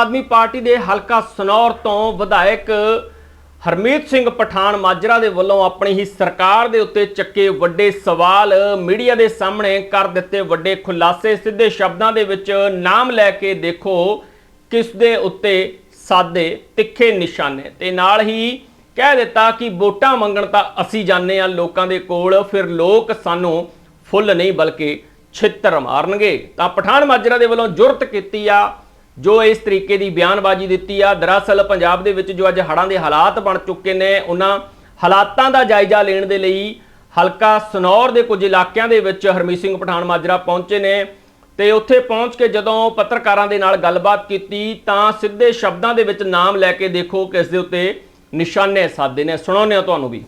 ਆਦਮੀ party ਦੇ ਹਲਕਾ ਸਨੌਰ ਤੋਂ ਵਿਧਾਇਕ ਹਰਮੀਤ ਸਿੰਘ ਪਠਾਨ ਮਾਜਰਾ ਦੇ ਵੱਲੋਂ ਆਪਣੀ ਹੀ ਸਰਕਾਰ ਦੇ ਉੱਤੇ ਚੱਕੇ ਵੱਡੇ ਸਵਾਲ ਮੀਡੀਆ ਦੇ ਸਾਹਮਣੇ ਕਰ ਦਿੱਤੇ ਵੱਡੇ ਖੁਲਾਸੇ। ਸਿੱਧੇ ਸ਼ਬਦਾਂ ਦੇ ਵਿੱਚ ਨਾਮ ਲੈ ਕੇ ਦੇਖੋ ਕਿਸ ਦੇ ਉੱਤੇ ਸਾਦੇ ਤਿੱਖੇ ਨਿਸ਼ਾਨੇ। ਤੇ ਨਾਲ ਹੀ ਕਹਿ ਦਿੱਤਾ ਕਿ ਵੋਟਾਂ ਮੰਗਣ ਤਾਂ ਅਸੀਂ ਜਾਂਦੇ ਆ ਲੋਕਾਂ ਦੇ ਕੋਲ, ਫਿਰ ਲੋਕ ਸਾਨੂੰ ਫੁੱਲ ਨਹੀਂ ਬਲਕਿ ਛਿੱਤਰ ਮਾਰਨਗੇ। ਤਾਂ ਪਠਾਨ ਮਾਜਰਾ ਦੇ ਵੱਲੋਂ ਜੁਰਤ ਕੀਤੀ ਆ ਜੋ ਇਸ ਤਰੀਕੇ ਦੀ ਬਿਆਨਬਾਜ਼ੀ ਦਿੱਤੀ ਆ, ਦਰਅਸਲ ਪੰਜਾਬ ਦੇ ਵਿੱਚ ਜੋ ਅੱਜ ਹੜ੍ਹਾਂ ਦੇ ਹਾਲਾਤ ਬਣ ਚੁੱਕੇ ਨੇ, ਉਹਨਾਂ ਹਾਲਾਤਾਂ ਦਾ ਜਾਇਜ਼ਾ ਲੈਣ ਦੇ ਲਈ ਹਲਕਾ ਸਨੌਰ ਦੇ ਕੁਝ ਇਲਾਕਿਆਂ ਦੇ ਵਿੱਚ ਹਰਮੀਤ ਸਿੰਘ ਪਠਾਨ ਮਾਜਰਾ ਪਹੁੰਚੇ ਨੇ ਤੇ ਉੱਥੇ ਪਹੁੰਚ ਕੇ ਜਦੋਂ ਪੱਤਰਕਾਰਾਂ ਦੇ ਨਾਲ ਗੱਲਬਾਤ ਕੀਤੀ, ਤਾਂ ਸਿੱਧੇ ਸ਼ਬਦਾਂ ਦੇ ਵਿੱਚ ਨਾਮ ਲੈ ਕੇ ਦੇਖੋ ਕਿਸ ਦੇ ਉੱਤੇ ਨਿਸ਼ਾਨੇ ਸਾਧੇ ਨੇ। ਸੁਣਾਉਂਦੇ ਹਾਂ ਤੁਹਾਨੂੰ ਵੀ।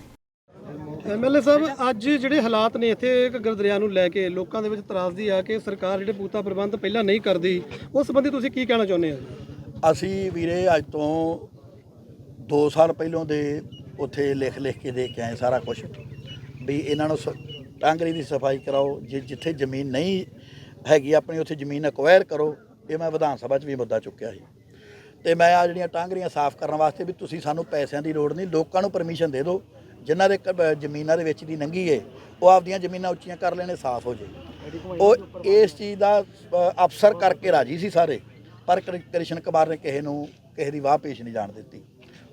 ਐਮਐਲਏ ਸਾਹਿਬ, ਅੱਜ ਜਿਹੜੇ ਹਾਲਾਤ ਨੇ ਇੱਥੇ ਘੱਗਰ ਦਰਿਆ ਨੂੰ ਲੈ ਕੇ ਲੋਕਾਂ ਦੇ ਵਿੱਚ ਤਰਾਸਦੀ ਆ ਕਿ ਸਰਕਾਰ ਜਿਹੜੇ ਪੂਤਾ ਪ੍ਰਬੰਧ ਪਹਿਲਾਂ ਨਹੀਂ ਕਰਦੀ, ਉਸ ਸੰਬੰਧੀ ਤੁਸੀਂ ਕੀ ਕਹਿਣਾ ਚਾਹੁੰਦੇ ਹੋ? ਅਸੀਂ ਵੀਰੇ ਅੱਜ ਤੋਂ 2 ਸਾਲ ਪਹਿਲਾਂ ਦੇ ਉੱਥੇ ਲਿਖ ਲਿਖ ਕੇ ਦੇ ਕੇ ਆਏ ਸਾਰਾ ਕੁਝ ਵੀ ਇਹਨਾਂ ਨੂੰ ਸ- ਟਾਂਗਰੀ ਦੀ ਸਫ਼ਾਈ ਕਰਾਓ, ਜੇ ਜਿੱਥੇ ਜ਼ਮੀਨ ਨਹੀਂ ਹੈਗੀ, ਆਪਣੀ ਉੱਥੇ ਜ਼ਮੀਨ ਅਕਵਾਇਰ ਕਰੋ, ਇਹ ਮੈਂ ਵਿਧਾਨ ਸਭਾ 'ਚ ਵੀ ਮੁੱਦਾ ਚੁੱਕਿਆ ਸੀ। ਤੇ ਮੈਂ ਆ ਜਿਹੜੀਆਂ ਟਾਂਗਰੀਆਂ ਸਾਫ਼ ਕਰਨ ਵਾਸਤੇ ਵੀ ਤੁਸੀਂ ਸਾਨੂੰ ਪੈਸਿਆਂ ਦੀ ਲੋੜ ਨਹੀਂ, ਲੋਕਾਂ ਨੂੰ ਪਰਮਿਸ਼ਨ ਦੇ ਦਿਓ ਜਿਨ੍ਹਾਂ ਦੇ ਕ- ਜ਼ਮੀਨਾਂ ਦੇ ਵਿੱਚ ਦੀ ਨੰਗੀ ਏ ਉਹ ਆਪਦੀਆਂ ਜ਼ਮੀਨਾਂ ਉੱਚੀਆਂ ਕਰ ਲੈਣੇ ਸਾਫ਼ ਹੋ ਜੇ। ਉਹ ਇਸ ਚੀਜ਼ ਦਾ ਅ, ਅਫਸਰ ਕਰਕੇ ਰਾਜੀ ਸੀ ਸਾਰੇ ਪਰ ਕ੍ਰਿ- ਕ੍ਰਿਸ਼ਨ ਕੁਮਾਰ ਨੇ ਕਿਸੇ ਨੂੰ ਕਿਸੇ ਦੀ ਵਾਹ ਪੇਸ਼ ਨਹੀਂ ਜਾਣ ਦਿੱਤੀ।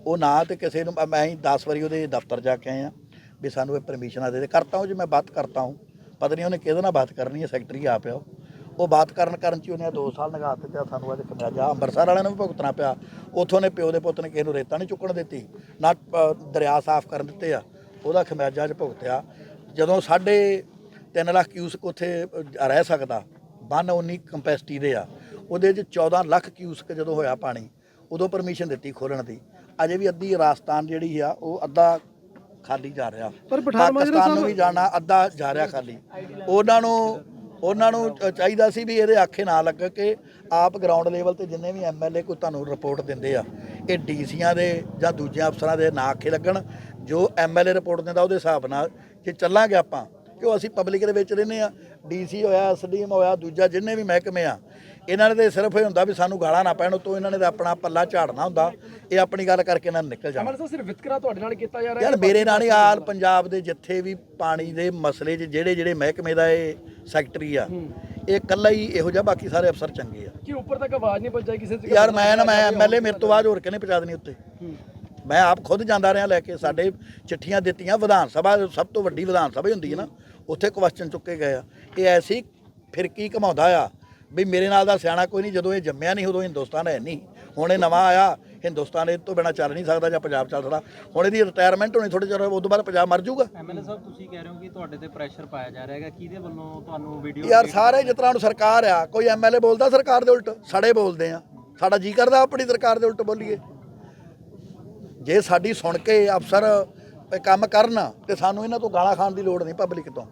ਉਹ ਨਾ ਤੇ ਕਿਸੇ ਨੂੰ ਮੈਂ ਹੀ 10 ਵਾਰੀ ਉਹਦੇ ਦਫ਼ਤਰ ਜਾ ਕੇ ਆਇਆ ਵੀ ਸਾਨੂੰ ਇਹ ਪਰਮਿਸ਼ਨਾਂ ਦੇ ਦੇ। ਕਰਤਾ ਹੂੰ ਜੀ ਮੈਂ ਬਾਤ ਕਰਤਾ ਹੂੰ। ਪਤਾ ਨਹੀਂ ਉਹਨੇ ਕਿਹਦੇ ਨਾਲ ਬਾਤ ਕਰਨੀ ਹੈ ਸੈਕਟਰੀ ਆ ਪਿਆ ਉਹ। ਉਹ ਬਾਤ ਕਰਨ ਕਰਨ ਚ ਉਹਨੇ 2 ਸਾਲ ਲਗਾ ਦਿੱਤੇ ਸਾਨੂੰ ਅੱਜ ਖਮਿਆਜਾ ਅੰਮ੍ਰਿਤਸਰ ਵਾਲਿਆਂ ਨੂੰ ਵੀ ਭੁਗਤਣਾ ਪਿਆ। ਉਥੋਂ ਨੇ ਪਿਓ ਦੇ ਪੁੱਤ ਨੇ ਕਿਸੇ ਨੂੰ ਰੇਤਾ ਨਹੀਂ ਚੁੱਕਣ ਦਿੱਤੀ ਨਾ ਦਰਿਆ ਸਾਫ਼ ਕਰਨ ਦਿੱਤੇ ਆ। ਉਹਦਾ ਖਮਿਆਜਾ ਅੱਜ ਭੁਗਤਿਆ। ਜਦੋਂ ਸਾਡੇ 3 ਲੱਖ ਕਿਊਸਕ ਉੱਥੇ ਰਹਿ ਸਕਦਾ ਬੰਨ 19 ਕੰਪੈਸਿਟੀ ਦੇ ਆ। ਉਹਦੇ 'ਚ 14 ਲੱਖ ਕਿਊਸਕ ਜਦੋਂ ਹੋਇਆ ਪਾਣੀ ਉਦੋਂ ਪਰਮਿਸ਼ਨ ਦਿੱਤੀ ਖੋਲਣ ਦੀ। ਅਜੇ ਵੀ ਅੱਧੀ ਰਾਜਸਥਾਨ ਜਿਹੜੀ ਆ ਉਹ ਅੱਧਾ ਖਾਲੀ ਜਾ ਰਿਹਾ। ਪਰ ਪਠਾਨ ਨੂੰ ਵੀ ਜਾਣਾ ਅੱਧਾ ਜਾ ਰਿਹਾ ਖਾਲੀ। ਉਹਨਾਂ ਨੂੰ ਉਹਨਾਂ ਨੂੰ ਚਾਹੀਦਾ ਸੀ ਵੀ ਇਹਦੇ ਆਖੇ ਨਾ ਲੱਗ ਕੇ ਆਪ ਗਰਾਊਂਡ ਲੈਵਲ ਤੇ ਜਿੰਨੇ ਵੀ ਐਮਐਲਏ ਕੋਈ ਤੁਹਾਨੂੰ ਰਿਪੋਰਟ ਦਿੰਦੇ ਆ, ਇਹ ਡੀਸੀਆਂ ਦੇ ਜਾਂ ਦੂਜਿਆਂ ਅਫਸਰਾਂ ਦੇ ਨਾ ਆਖੇ ਲੱਗਣ, ਜੋ ਐਮਐਲਏ ਰਿਪੋਰਟ ਦਿੰਦਾ ਉਹਦੇ ਹਿਸਾਬ ਨਾਲ ਜੇ ਚੱਲਾਂਗੇ ਆਪਾਂ, ਕਿਉਂ ਅਸੀਂ ਪਬਲਿਕ ਦੇ ਵਿੱਚ ਰਹਿੰਦੇ ਆ ਡੀਸੀ ਹੋਇਆ ਐਸਡੀਐਮ ਹੋਇਆ ਦੂਜਾ ਜਿੰਨੇ ਵੀ ਮਹਿਕਮੇ ਆ ਇਹਨਾਂ ਨੇ ਤੇ ਸਿਰਫ ਇਹ ਹੁੰਦਾ ਵੀ ਸਾਨੂੰ ਗਾਲਾਂ ਨਾ ਪੈਣ ਤੋਂ ਇਹਨਾਂ ਨੇ ਤਾਂ ਆਪਣਾ ਪੱਲਾ ਝਾੜਨਾ ਹੁੰਦਾ। ਇਹ ਆਪਣੀ ਗੱਲ ਕਰਕੇ ਇਹਨਾਂ ਨੂੰ ਨਿਕਲ ਜਾਣਾ। ਸਾਹਿਬ ਸਿਰਫ ਵਿਤਕਰਾ ਤੁਹਾਡੇ ਨਾਲ ਕੀਤਾ ਜਾ ਯਾਰ ਮੇਰੇ ਨਾਲ ਹੀ ਆਲ ਪੰਜਾਬ ਦੇ ਜਿੱਥੇ ਵੀ ਪਾਣੀ ਦੇ ਮਸਲੇ 'ਚ ਜਿਹੜੇ ਜਿਹੜੇ ਮਹਿਕਮੇ ਦਾ ਇਹ ਸੈਕਟਰੀ ਆ ਇਹ ਇਕੱਲਾ ਹੀ ਇਹੋ ਜਿਹਾ ਬਾਕੀ ਸਾਰੇ ਅਫਸਰ ਚੰਗੇ ਆ। ਕਿ ਉੱਪਰ ਤੱਕ ਆਵਾਜ਼ ਨਹੀਂ ਪਹੁੰਚਾਈ ਕਿਸੇ ਯਾਰ ਮੈਂ ਨਾ ਮੈਂ ਐਮਐਲਏ ਮੇਰੇ ਤੋਂ ਬਾਅਦ ਹੋਰ ਕਿਹਨੇ ਪਹੁੰਚਾ ਦੇਣੀ ਉੱਤੇ? ਮੈਂ ਆਪ ਖੁਦ ਜਾਂਦਾ ਰਿਹਾ ਲੈ ਕੇ ਸਾਡੇ ਚਿੱਠੀਆਂ ਦਿੱਤੀਆਂ ਵਿਧਾਨ ਸਭਾ ਸਭ ਤੋਂ ਵੱਡੀ ਵਿਧਾਨ ਸਭਾ ਹੀ ਹੁੰਦੀ ਹੈ ਨਾ ਉੱਥੇ ਕੁਐਸਚਨ ਚੁੱਕੇ ਗਏ ਆ। ਇਹ ਐਸੀ ਫਿਰਕੀ ਘਮਾਉਂਦਾ ਆ? ਵੀ ਮੇਰੇ ਨਾਲ ਦਾ ਸਿਆਣਾ ਕੋਈ ਨਹੀਂ ਜਦੋਂ ਇਹ ਜੰਮਿਆ ਨਹੀਂ ਉਦੋਂ ਹਿੰਦੁਸਤਾਨ ਹੈ ਨਹੀਂ। ਹੁਣ ਇਹ ਨਵਾਂ ਆਇਆ ਹਿੰਦੁਸਤਾਨ ਇਹ ਤੋਂ ਬਿਨਾ ਚੱਲ ਨਹੀਂ ਸਕਦਾ ਜਾਂ ਪੰਜਾਬ ਚੱਲ ਸਕਦਾ। ਹੁਣ ਇਹਦੀ ਰਿਟਾਇਰਮੈਂਟ ਹੋਣੀ ਥੋੜੇ ਚਿਰ ਉਸ ਤੋਂ ਬਾਅਦ ਪੰਜਾਬ ਮਰ ਜਾਊਗਾ। ਐਮਐਲਏ ਸਾਹਿਬ ਤੁਸੀਂ ਕਹਿ ਰਹੇ ਹੋ ਕਿ ਤੁਹਾਡੇ ਤੇ ਪ੍ਰੈਸ਼ਰ ਪਾਇਆ ਜਾ ਰਿਹਾ ਹੈਗਾ ਕਿਹਦੇ ਵੱਲੋਂ ਤੁਹਾਨੂੰ ਵੀਡੀਓ ਯਾਰ ਸਾਰੇ ਜਿਸ ਤਰ੍ਹਾਂ ਨੂੰ ਸਰਕਾਰ ਆ ਕੋਈ ਐਮਐਲਏ ਬੋਲਦਾ ਸਰਕਾਰ ਦੇ ਉਲਟ ਸੜੇ ਬੋਲਦੇ ਆ। ਸਾਡਾ ਜੀ ਕਰਦਾ ਆਪਣੀ ਸਰਕਾਰ ਦੇ ਉਲਟ ਬੋਲੀਏ। ਜੇ ਸਾਡੀ ਸੁਣ ਕੇ ਅਫਸਰ ਕੰਮ ਕਰਨ ਤੇ ਸਾਨੂੰ ਇਹਨਾਂ ਤੋਂ ਗਾਲਾਂ ਖਾਣ ਦੀ ਲੋੜ ਨਹੀਂ ਪਬਲਿਕ ਤੋਂ।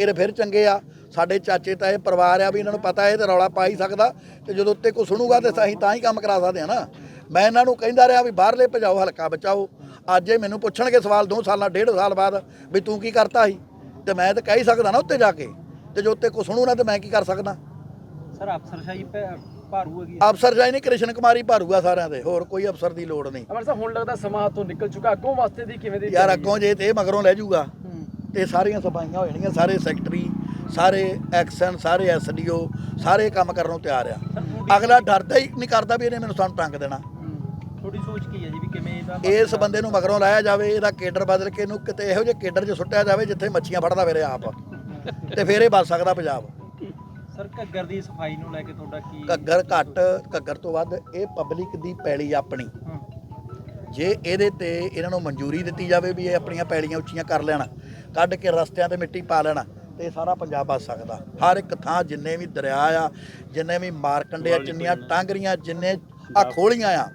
ਇਹ ਤਾਂ ਫਿਰ ਚੰਗੇ ਆ। ਸਾਡੇ ਚਾਚੇ ਤਾਂ ਇਹ ਪਰਿਵਾਰ ਆ ਵੀ ਇਹਨਾਂ ਨੂੰ ਪਤਾ ਇਹ ਤੇ ਰੌਲਾ ਪਾ ਹੀ ਸਕਦਾ ਤੇ ਜਦੋਂ ਉੱਤੇ ਕੋਈ ਸੁਣੂਗਾ ਤੇ ਅਸੀਂ ਤਾਂ ਹੀ ਕੰਮ ਕਰਾ ਸਕਦੇ ਆ ਨਾ। ਮੈਂ ਇਹਨਾਂ ਨੂੰ ਕਹਿੰਦਾ ਰਿਹਾ ਵੀ ਬਾਹਰਲੇ ਭਜਾਓ, ਹਲਕਾ ਬਚਾਓ। ਅੱਜ ਇਹ ਮੈਨੂੰ ਪੁੱਛਣਗੇ ਸਵਾਲ 2 ਸਾਲਾਂ, ਡੇਢ ਸਾਲ ਬਾਅਦ ਵੀ ਤੂੰ ਕੀ ਕਰਤਾ ਸੀ? ਤੇ ਮੈਂ ਤਾਂ ਕਹਿ ਹੀ ਸਕਦਾ ਨਾ ਉੱਤੇ ਜਾ ਕੇ। ਤੇ ਜੋ ਉੱਤੇ ਕੋਈ ਸੁਣੂ ਨਾ ਤੇ ਮੈਂ ਕੀ ਕਰ ਸਕਦਾ? ਸਰ, ਅਫਸਰਸ਼ਾਹੀ ਭੈ- ਭਾਰੂ ਹੈਗੀ ਅਫਸਰ ਜਾਈ ਨਹੀਂ ਕ੍ਰਿਸ਼ਨ ਕੁਮਾਰੀ ਭਾਰੂਗਾ ਸਾਰਿਆਂ ਦੇ ਹੋਰ ਕੋਈ ਅਫਸਰ ਦੀ ਲੋੜ ਨਹੀਂ। ਅਮਰ ਸਾਹਿਬ ਹੁਣ ਲੱਗਦਾ ਸਮਾਂ ਹੱਥੋਂ ਨਿਕਲ ਚੁੱਕਾ ਅੱਗੋਂ ਵਾਸਤੇ ਦੀ ਕਿਵੇਂ ਦੀ ਯਾਰ ਅੱਗੋਂ ਜੇ ਤੇ ਮਗਰੋਂ ਲੈ ਜਾਊਗਾ ਤੇ ਸਾਰੀਆਂ ਸਫਾਈਆਂ ਹੋ ਜਾਣਗੀਆਂ ਸਾਰੇ ਸੈਕਟਰੀ ਸਾਰੇ ਐਕਸ਼ਨ ਸਾਰੇ ਐਸਡੀਓ ਸਾਰੇ ਕੰਮ ਕਰਨ ਨੂੰ ਤਿਆਰ ਆ। ਅਗਲਾ ਡਰਦਾ ਹੀ ਨਹੀਂ ਕਰਦਾ ਵੀ ਇਹਨੇ ਮੈਨੂੰ ਸਾਨੂੰ ਟੰਗ ਦੇਣਾ। ਤੁਹਾਡੀ ਸੋਚ ਕੀ ਹੈ ਜੀ ਵੀ ਕਿਵੇਂ ਇਹਦਾ ਇਸ ਬੰਦੇ ਨੂੰ ਮਗਰੋਂ ਲਾਇਆ ਜਾਵੇ ਇਹਦਾ ਕੇਡਰ ਬਦਲ ਕੇ ਇਹਨੂੰ ਕਿਤੇ ਇਹੋ ਜਿਹੇ ਕੇਡਰ 'ਚ ਸੁੱਟਿਆ ਜਾਵੇ ਜਿੱਥੇ ਮੱਛੀਆਂ ਫੜਦਾ ਫਿਰੇ ਆਪ। ਤੇ ਫੇਰ ਇਹ ਬਚ ਸਕਦਾ ਪੰਜਾਬ। ਸਰ ਘੱਗਰ ਦੀ ਸਫ਼ਾਈ ਨੂੰ ਲੈ ਕੇ ਤੁਹਾਡਾ ਕੀ ਘੱਗਰ ਘੱਟ ਘੱਗਰ ਤੋਂ ਵੱਧ ਇਹ ਪਬਲਿਕ ਦੀ ਪੈਲੀ ਆਪਣੀ। ਜੇ ਇਹਦੇ ਤੇ ਇਹਨਾਂ ਨੂੰ ਮਨਜ਼ੂਰੀ ਦਿੱਤੀ ਜਾਵੇ ਵੀ ਇਹ ਆਪਣੀਆਂ ਪੈਲੀਆਂ ਉੱਚੀਆਂ ਕਰ ਲੈਣ ਕੱਢ ਕੇ ਰਸਤਿਆਂ ਤੇ ਮਿੱਟੀ ਪਾ ਲੈਣ ਤੇ ਇਹ ਸਾਰਾ ਪੰਜਾਬ ਬਚ ਸਕਦਾ। ਹਰ ਇੱਕ ਥਾਂ ਜਿੰਨੇ ਵੀ ਦਰਿਆ ਆ ਜਿੰਨੇ ਵੀ ਮਾਰਕੰਡੇ ਆ ਜਿੰਨੀਆਂ ਟਾਂਗਰੀਆਂ ਜਿੰਨੇ ਆ ਖੋਲੀਆਂ ਆ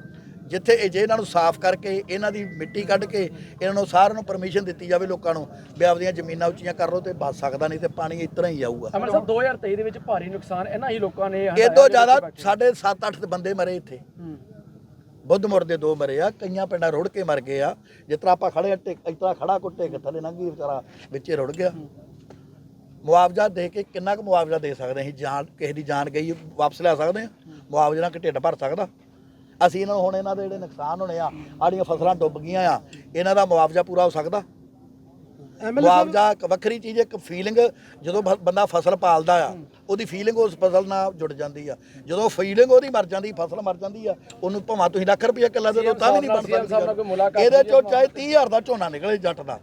ਜਿੱਥੇ ਇਹ ਜੇ ਇਹਨਾਂ ਨੂੰ ਸਾਫ਼ ਕਰਕੇ ਇਹਨਾਂ ਦੀ ਮਿੱਟੀ ਕੱਢ ਕੇ ਇਹਨਾਂ ਨੂੰ ਸਾਰਿਆਂ ਨੂੰ ਪਰਮਿਸ਼ਨ ਦਿੱਤੀ ਜਾਵੇ ਲੋਕਾਂ ਨੂੰ ਵੀ ਆਪਦੀਆਂ ਜ਼ਮੀਨਾਂ ਉੱਚੀਆਂ ਕਰ ਲਓ ਤੇ ਬਚ ਸਕਦਾ ਨਹੀਂ ਤੇ ਪਾਣੀ ਤਰ੍ਹਾਂ ਹੀ ਆਊਗਾ। ਅਮਰ ਸਾਹਿਬ 2023 ਦੇ ਵਿੱਚ ਭਾਰੀ ਨੁਕਸਾਨ ਇਹਨਾਂ ਹੀ ਲੋਕਾਂ ਨੇ ਇਹ ਤੋਂ ਜ਼ਿਆਦਾ ਸਾਡੇ 7-8 ਬੰਦੇ ਮਰੇ ਇੱਥੇ। ਬੁੱਧਮੁਰ ਦੇ ਦੋ ਮਰੇ ਆ ਕਈਆਂ ਪਿੰਡਾਂ ਰੁੜ ਕੇ ਮਰ ਗਏ ਆ। ਜਿਸ ਤਰ੍ਹਾਂ ਆਪਾਂ ਖੜੇ ਤਰ੍ਹਾਂ ਖੜਾ ਕੁੱਟੇ ਕੇ ਥੱਲੇ ਲੰਘੀ ਵਿਚਾਰਾ ਵਿੱਚੇ ਰੁੜ ਗਿਆ। ਮੁਆਵਜ਼ਾ ਦੇ ਕੇ ਕਿੰਨਾ ਕੁ ਮੁਆਵਜ਼ਾ ਦੇ ਸਕਦੇ ਅਸੀਂ ਜਾਨ ਕਿਸੇ ਦੀ ਜਾਨ ਗਈ ਵਾਪਸ ਲੈ ਸਕਦੇ ਆ? ਮੁਆਵਜ਼ੇ ਨਾਲ ਕਿ ਢਿੱਡ ਭਰ ਸਕਦਾ? ਅਸੀਂ ਇਹਨਾਂ ਨੂੰ ਹੁਣ ਇਹਨਾਂ ਦੇ ਜਿਹੜੇ ਨੁਕਸਾਨ ਹੋਣੇ ਆ ਆੜੀਆਂ ਫਸਲਾਂ ਡੁੱਬ ਗਈਆਂ ਆ ਇਹਨਾਂ ਦਾ ਮੁਆਵਜ਼ਾ ਪੂਰਾ ਹੋ ਸਕਦਾ? ਮੁਆਵਜ਼ਾ ਇੱਕ ਵੱਖਰੀ ਚੀਜ਼ ਇੱਕ ਫੀਲਿੰਗ ਜਦੋਂ ਬ- ਬੰਦਾ ਫਸਲ ਪਾਲਦਾ ਆ ਉਹਦੀ ਫੀਲਿੰਗ ਉਸ ਫਸਲ ਨਾਲ ਜੁੜ ਜਾਂਦੀ ਆ। ਜਦੋਂ ਫੀਲਿੰਗ ਉਹਦੀ ਮਰ ਜਾਂਦੀ ਫਸਲ ਮਰ ਜਾਂਦੀ ਆ ਉਹਨੂੰ ਭਾਵੇਂ ਤੁਸੀਂ ਲੱਖ ਰੁਪਏ ਕਿੱਲਾ ਦੇ ਦਿਓ ਤਾਂ ਵੀ ਨਹੀਂ ਬਣ ਸਕਦੀ ਇਹਦੇ ਚੋਂ ਚਾਹੇ 30000 ਦਾ ਝੋਨਾ ਨਿਕਲੇ ਜੱਟ ਦਾ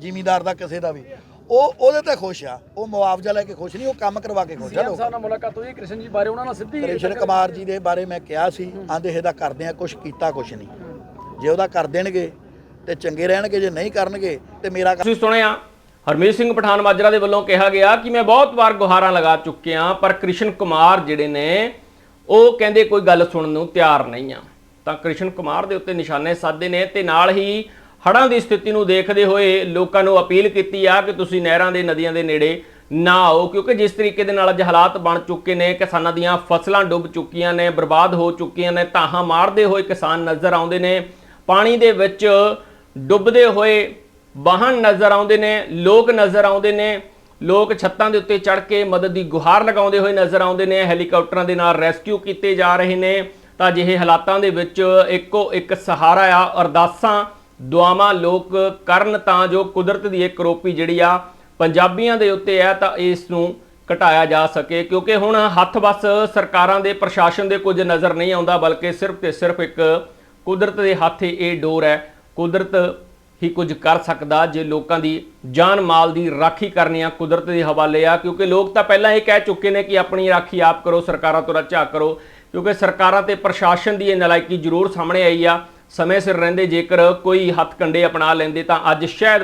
ਜ਼ਿਮੀਂਦਾਰ ਦਾ ਕਿਸੇ ਦਾ ਵੀ। ਉਹ ਉਹਦੇ ਤੇ ਖੁਸ਼ ਆ। ਉਹ ਮੁਆਵਜ਼ਾ ਲੈ ਕੇ ਖੁਸ਼ ਨਹੀਂ ਉਹ ਕੰਮ ਕਰਵਾ ਕੇ ਖੁਸ਼ ਆ ਲੋਕ। ਨਾਲ ਮੁਲਾਕਾਤ ਹੋਈ ਕ੍ਰਿਸ਼ਨ ਜੀ ਬਾਰੇ ਉਹਨਾਂ ਨਾਲ ਸਿੱਧੀ ਕ੍ਰਿਸ਼ਨ ਕੁਮਾਰ ਜੀ ਦੇ ਬਾਰੇ ਮੈਂ ਕਿਹਾ ਸੀ ਆਂਦੇ ਇਹਦਾ ਕਰਦੇ ਆ ਕੁਝ ਕੀਤਾ ਕੁਝ ਨਹੀਂ। ਜੇ ਉਹਦਾ ਕਰ ਦੇਣਗੇ ਤੇ ਚੰਗੇ ਰਹਿਣਗੇ ਜੇ ਨਹੀਂ ਕਰਨਗੇ ਤੇ ਮੇਰਾ ਤੁਸੀਂ ਸੁਣਿਆ ਹਰਮੀਤ ਸਿੰਘ ਪਠਾਨ ਮਾਜਰਾ ਦੇ ਵੱਲੋਂ ਕਿਹਾ ਗਿਆ ਕਿ ਮੈਂ ਬਹੁਤ ਵਾਰ ਗੁਹਾਰਾਂ ਲਗਾ ਚੁੱਕਿਆ ਪਰ ਕ੍ਰਿਸ਼ਨ ਕੁਮਾਰ ਜਿਹੜੇ ਨੇ ਉਹ ਕਹਿੰਦੇ ਕੋਈ ਗੱਲ ਸੁਣਨ ਨੂੰ ਤਿਆਰ ਨਹੀਂ ਆ। ਤਾਂ ਕ੍ਰਿਸ਼ਨ ਕੁਮਾਰ ਦੇ ਉੱਤੇ ਨਿਸ਼ਾਨੇ ਸਾਧੇ ਨੇ ਤੇ ਨਾਲ ਹੀ ਹੜ੍ਹਾਂ ਦੀ ਸਥਿਤੀ ਨੂੰ ਦੇਖਦੇ ਹੋਏ ਲੋਕਾਂ ਨੂੰ ਅਪੀਲ ਕੀਤੀ ਆ ਕਿ ਤੁਸੀਂ ਨਹਿਰਾਂ ਦੇ, ਨਦੀਆਂ ਦੇ ਨੇੜੇ ਨਾ ਆਓ, ਕਿਉਂਕਿ ਜਿਸ ਤਰੀਕੇ ਦੇ ਨਾਲ ਅੱਜ ਹਾਲਾਤ ਬਣ ਚੁੱਕੇ ਨੇ, ਕਿਸਾਨਾਂ ਦੀਆਂ ਫਸਲਾਂ ਡੁੱਬ ਚੁੱਕੀਆਂ ਨੇ, ਬਰਬਾਦ ਹੋ ਚੁੱਕੀਆਂ ਨੇ ਤਾਹਾਂ ਮਾਰਦੇ ਹੋਏ ਕਿਸਾਨ ਨਜ਼ਰ ਆਉਂਦੇ ਨੇ, ਪਾਣੀ ਦੇ ਵਿੱਚ ਡੁੱਬਦੇ ਹੋਏ ਵਾਹਨ ਨਜ਼ਰ ਆਉਂਦੇ ਨੇ, ਲੋਕ ਨਜ਼ਰ ਆਉਂਦੇ ਨੇ, ਲੋਕ ਛੱਤਾਂ ਦੇ ਉੱਤੇ ਚੜ ਕੇ ਮਦਦ ਦੀ ਗੁਹਾਰ ਲਗਾਉਂਦੇ ਹੋਏ ਨਜ਼ਰ ਆਉਂਦੇ ਨੇ, ਹੈਲੀਕਾਪਟਰਾਂ ਦੇ ਨਾਲ ਰੈਸਕਿਊ ਕੀਤੇ ਜਾ ਰਹੇ ਨੇ, ਤਾਂ ਅਜਿਹੇ ਹਾਲਾਤਾਂ ਦੇ ਵਿੱਚ ਇੱਕੋ ਇੱਕ ਸਹਾਰਾ ਆ, ਅਰਦਾਸਾਂ ਦੁਆਵਾਂ ਲੋਕ ਕਰਨ ਤਾਂ ਜੋ ਕੁਦਰਤ ਦੀ ਇਹ ਕਰੋਪੀ ਜਿਹੜੀ ਆ ਪੰਜਾਬੀਆਂ ਦੇ ਉੱਤੇ ਹੈ ਤਾਂ ਇਸ ਨੂੰ ਘਟਾਇਆ ਜਾ ਸਕੇ, ਕਿਉਂਕਿ ਹੁਣ ਹੱਥ ਬਸ ਸਰਕਾਰਾਂ ਦੇ, ਪ੍ਰਸ਼ਾਸਨ ਦੇ ਕੁਝ ਨਜ਼ਰ ਨਹੀਂ ਆਉਂਦਾ, ਬਲਕਿ ਸਿਰਫ ਤੇ ਸਿਰਫ ਇੱਕ ਕੁਦਰਤ ਦੇ ਹੱਥ ਹੀ ਇਹ ਡੋਰ ਹੈ। ਕੁਦਰਤ ਹੀ ਕੁਝ ਕਰ ਸਕਦਾ, ਜੇ ਲੋਕਾਂ ਦੀ ਜਾਨ ਮਾਲ ਦੀ ਰਾਖੀ ਕਰਨੀ ਆ ਕੁਦਰਤ ਦੇ ਹਵਾਲੇ ਆ, ਕਿਉਂਕਿ ਲੋਕ ਤਾਂ ਪਹਿਲਾਂ ਇਹ ਕਹਿ ਚੁੱਕੇ ਨੇ ਕਿ ਆਪਣੀ ਰਾਖੀ ਆਪ ਕਰੋ, ਸਰਕਾਰਾਂ ਤੋਂ ਨਾ ਕਰੋ, ਕਿਉਂਕਿ ਸਰਕਾਰਾਂ ਤੇ ਪ੍ਰਸ਼ਾਸਨ ਦੀ ਇਹ ਨਲਾਇਕੀ ਜ਼ਰੂਰ ਸਾਹਮਣੇ ਆਈ ਆ। ਸਮੇਂ ਸਿਰ ਰਹਿੰਦੇ ਜੇਕਰ ਕੋਈ ਹੱਥ ਕੰਡੇ ਅਪਣਾ ਲੈਂਦੇ ਤਾਂ ਅੱਜ ਸ਼ਾਇਦ